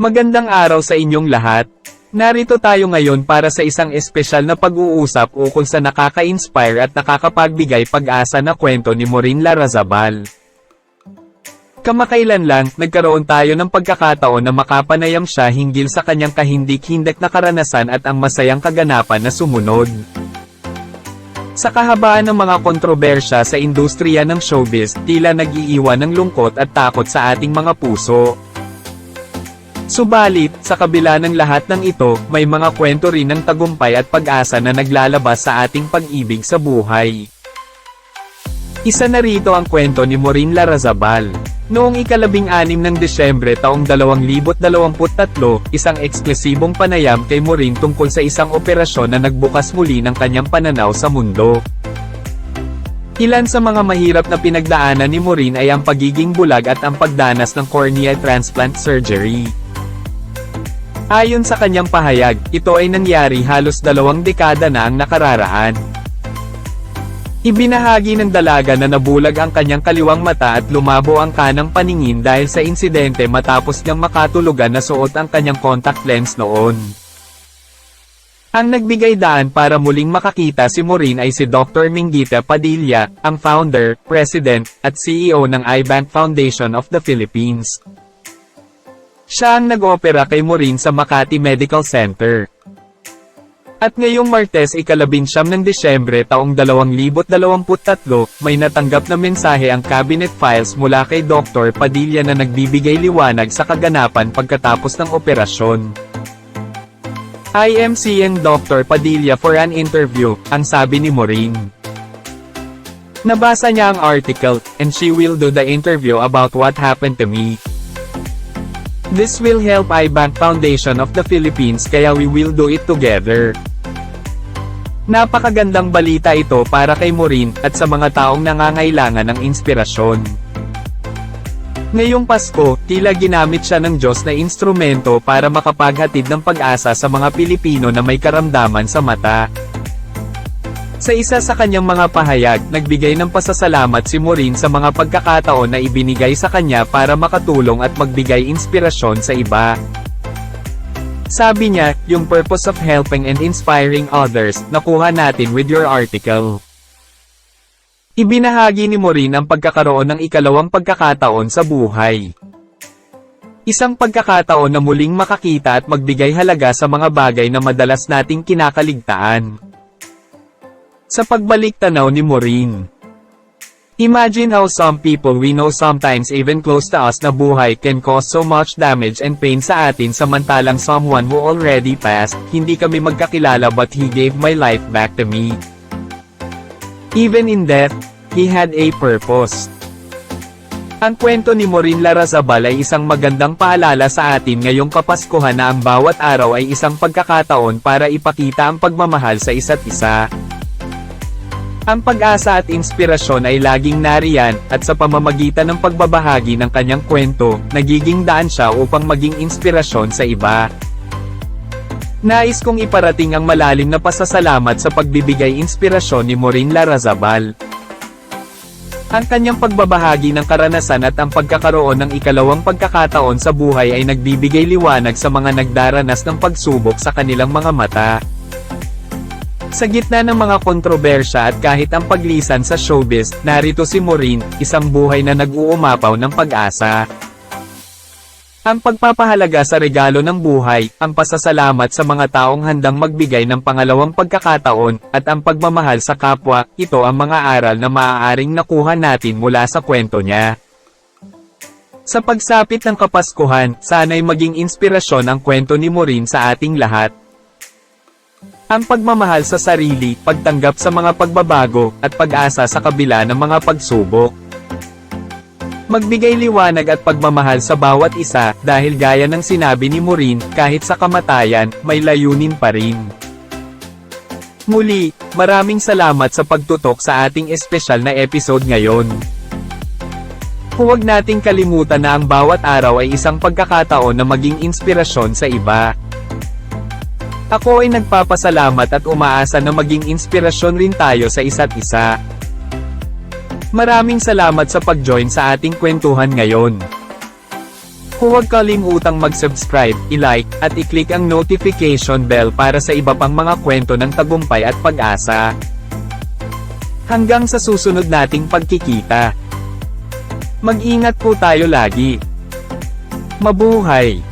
Magandang araw sa inyong lahat. Narito tayo ngayon para sa isang espesyal na pag-uusap ukol sa nakaka-inspire at nakakapagbigay pag-asa na kwento ni Maureen Larazabal. Kamakailan lang, nagkaroon tayo ng pagkakataon na makapanayam siya hinggil sa kanyang kahindik-hindak na karanasan at ang masayang kaganapan na sumunod. Sa kahabaan ng mga kontrobersya sa industriya ng showbiz, tila nag-iiwan ng lungkot at takot sa ating mga puso. Subalit, sa kabila ng lahat ng ito, may mga kwento rin ng tagumpay at pag-asa na naglalabas sa ating pag-ibig sa buhay. Isa na rito ang kwento ni Maureen Larazabal. Noong ikalabing anim ng Desyembre taong 2023, isang eksklusibong panayam kay Maureen tungkol sa isang operasyon na nagbukas muli ng kanyang pananaw sa mundo. Ilan sa mga mahirap na pinagdaanan ni Maureen ay ang pagiging bulag at ang pagdanas ng cornea transplant surgery. Ayon sa kanyang pahayag, ito ay nangyari halos dalawang dekada na ang nakararaan. Ibinahagi ng dalaga na nabulag ang kanyang kaliwang mata at lumabo ang kanang paningin dahil sa insidente matapos niyang makatulugan na suot ang kanyang contact lens noon. Ang nagbigay daan para muling makakita si Maureen ay si Dr. Mingita Padilla, ang founder, president, at CEO ng iBank Foundation of the Philippines. Siya ang nag-opera kay Maureen sa Makati Medical Center. At ngayong Martes ikalabinsyam ng Desyembre taong 2023, may natanggap na mensahe ang cabinet files mula kay Dr. Padilla na nagbibigay liwanag sa kaganapan pagkatapos ng operasyon. I am seeing Dr. Padilla for an interview, ang sabi ni Maureen. Nabasa niya ang article, and she will do the interview about what happened to me. This will help iBank Foundation of the Philippines kaya we will do it together. Napakagandang balita ito para kay Maureen at sa mga taong nangangailangan ng inspirasyon. Ngayong Pasko, tila ginamit siya ng Diyos na instrumento para makapaghatid ng pag-asa sa mga Pilipino na may karamdaman sa mata. Sa isa sa kanyang mga pahayag, nagbigay ng pasasalamat si Maureen sa mga pagkakataon na ibinigay sa kanya para makatulong at magbigay inspirasyon sa iba. Sabi niya, yung purpose of helping and inspiring others, nakuha natin with your article. Ibinahagi ni Maureen ang pagkakaroon ng ikalawang pagkakataon sa buhay. Isang pagkakataon na muling makakita at magbigay halaga sa mga bagay na madalas nating kinakaligtaan. Sa pagbalik tanaw ni Maureen. Imagine how some people we know sometimes even close to us na buhay can cause so much damage and pain sa atin samantalang someone who already passed, hindi kami magkakilala but he gave my life back to me. Even in death, he had a purpose. Ang kwento ni Maureen Larazabal ay isang magandang paalala sa atin ngayong kapaskuhan na ang bawat araw ay isang pagkakataon para ipakita ang pagmamahal sa isa't isa. Ang pag-asa at inspirasyon ay laging nariyan, at sa pamamagitan ng pagbabahagi ng kanyang kwento, nagiging daan siya upang maging inspirasyon sa iba. Nais kong iparating ang malalim na pasasalamat sa pagbibigay inspirasyon ni Maureen Larazabal. Ang kanyang pagbabahagi ng karanasan at ang pagkakaroon ng ikalawang pagkakataon sa buhay ay nagbibigay liwanag sa mga nagdaranas ng pagsubok sa kanilang mga mata. Sa gitna ng mga kontrobersya at kahit ang paglisan sa showbiz, narito si Maureen, isang buhay na nag-uumapaw ng pag-asa. Ang pagpapahalaga sa regalo ng buhay, ang pasasalamat sa mga taong handang magbigay ng pangalawang pagkakataon, at ang pagmamahal sa kapwa, ito ang mga aral na maaaring nakuha natin mula sa kwento niya. Sa pagsapit ng Kapaskuhan, sana'y maging inspirasyon ang kwento ni Maureen sa ating lahat. Ang pagmamahal sa sarili, pagtanggap sa mga pagbabago, at pag-asa sa kabila ng mga pagsubok. Magbigay liwanag at pagmamahal sa bawat isa, dahil gaya ng sinabi ni Maureen, kahit sa kamatayan, may layunin pa rin. Muli, maraming salamat sa pagtutok sa ating espesyal na episode ngayon. Huwag nating kalimutan na ang bawat araw ay isang pagkakataon na maging inspirasyon sa iba. Ako ay nagpapasalamat at umaasa na maging inspirasyon rin tayo sa isa't isa. Maraming salamat sa pag-join sa ating kwentuhan ngayon. Huwag kalimutang mag-subscribe, i-like, at i-click ang notification bell para sa iba pang mga kwento ng tagumpay at pag-asa. Hanggang sa susunod nating pagkikita. Mag-ingat po tayo lagi. Mabuhay!